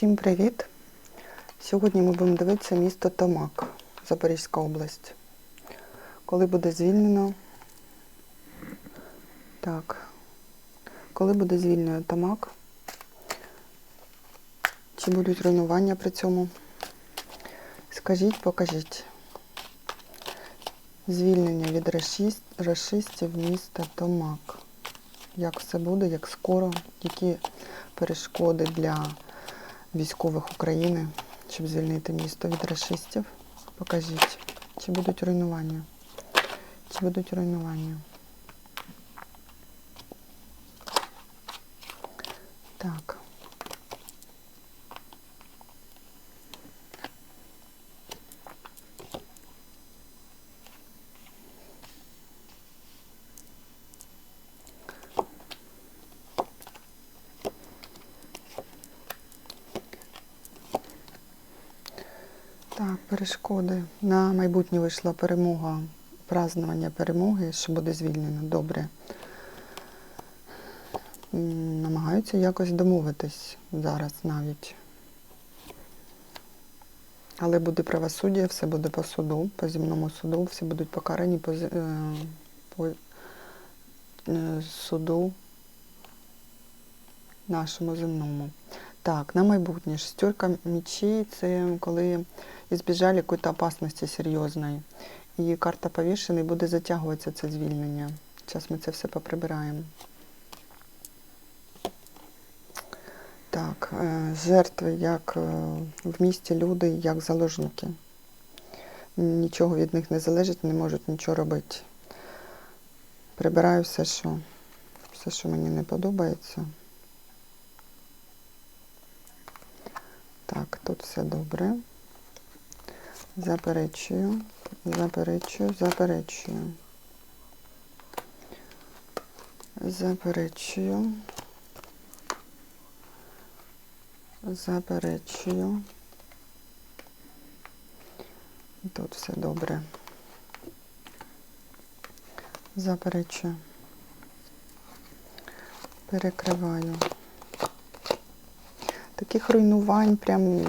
Всім привіт! Сьогодні ми будемо дивитися місто Томак, Запорізька область. Коли буде звільнено. Так. Коли буде звільнено Томак? Чи будуть руйнування при цьому? Скажіть, покажіть. Звільнення від рашистів міста Томак. Як все буде, як скоро, які перешкоди для військових України, щоб звільнити місто від расистів. Покажіть, чи будуть руйнування. Чи будуть руйнування. Так. Так, перешкоди. На майбутнє вийшла перемога, празднування перемоги, що буде звільнено. Добре. Намагаються якось домовитись зараз навіть. Але буде правосуддя, все буде по суду, по земному суду, всі будуть покарані по, е, по е, суду нашому земному. Так, на майбутнє. Шестерка мечей – це коли избежали якоїсь опасності серйозної. І карта повішений буде затягуватися це звільнення. Зараз ми це все поприбираємо. Так, е, жертви, як е, в місті люди, як заложники. Нічого від них не залежить, не можуть нічого робити. Прибираю все, що, все, що мені не подобається. Так, тут все добре. Заперечую, заперечую, заперечую. Заперечую. Заперечую. Тут все добре. Заперечую. Перекриваю. Таких руйнувань, прям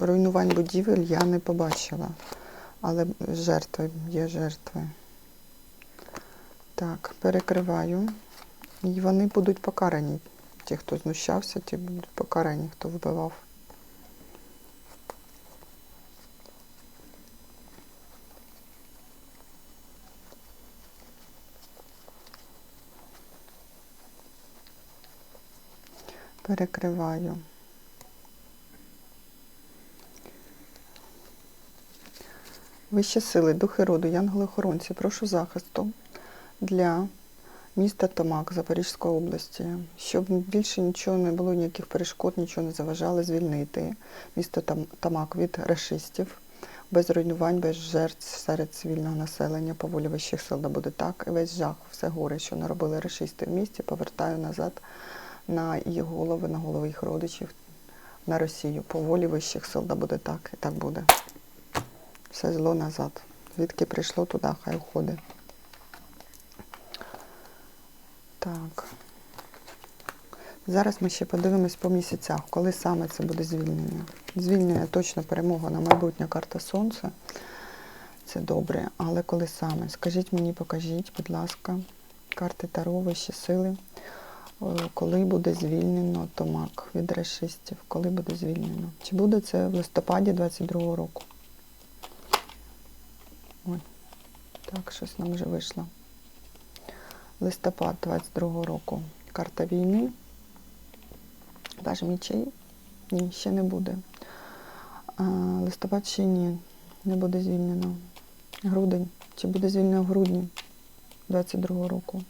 руйнувань будівель я не побачила. Але жертви, є жертви. Так, перекриваю. І вони будуть покарані. Ті, хто знущався, ті будуть покарані, хто вбивав. Перекриваю. Вищі сили, духи роду, янголи-охоронці, прошу захисту для міста Томак Запорізької області, щоб більше нічого не було, ніяких перешкод, нічого не заважало звільнити місто Томак від рашистів, без руйнувань, без жертв серед цивільного населення, по волі вищих сил да буде так. І весь жах, все горе, що наробили рашисти в місті, повертаю назад на їх голови, на голови їх родичів, на Росію. По волі вищих сил да буде так, і так буде все зло назад. Звідки прийшло туди, хай уходить. Так. Зараз ми ще подивимось по місяцях, коли саме це буде звільнення. Звільнення точно перемога на майбутня карта Сонця. Це добре. Але коли саме? Скажіть мені, покажіть, будь ласка, карти Таро, вищі сили. Е, Коли буде звільнено Томак від расистів? Коли буде звільнено? Чи буде це в листопаді 22-го року? Ой, так, щось нам вже вийшло. Листопад 22-го року. Карта війни. Ваш мічей? Ні, ще не буде. А, листопад ще ні, не буде звільнено. Грудень. Чи буде звільнено в грудні 22-го року?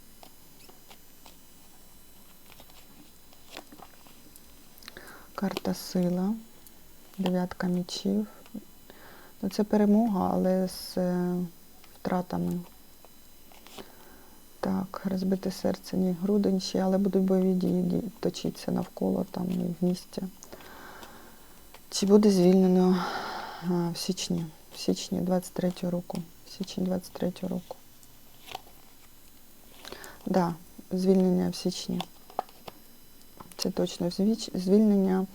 Карта сила. Дев'ятка мічів. Ну, це перемога, але з е, втратами. Так, розбите серце, ні, грудень ще, але будуть бойові дії ді- точитися навколо там і в місті. Чи буде звільнено в січні? В січні 23 року. Січень 23 року. Да, звільнення в січні. Це точно звільнення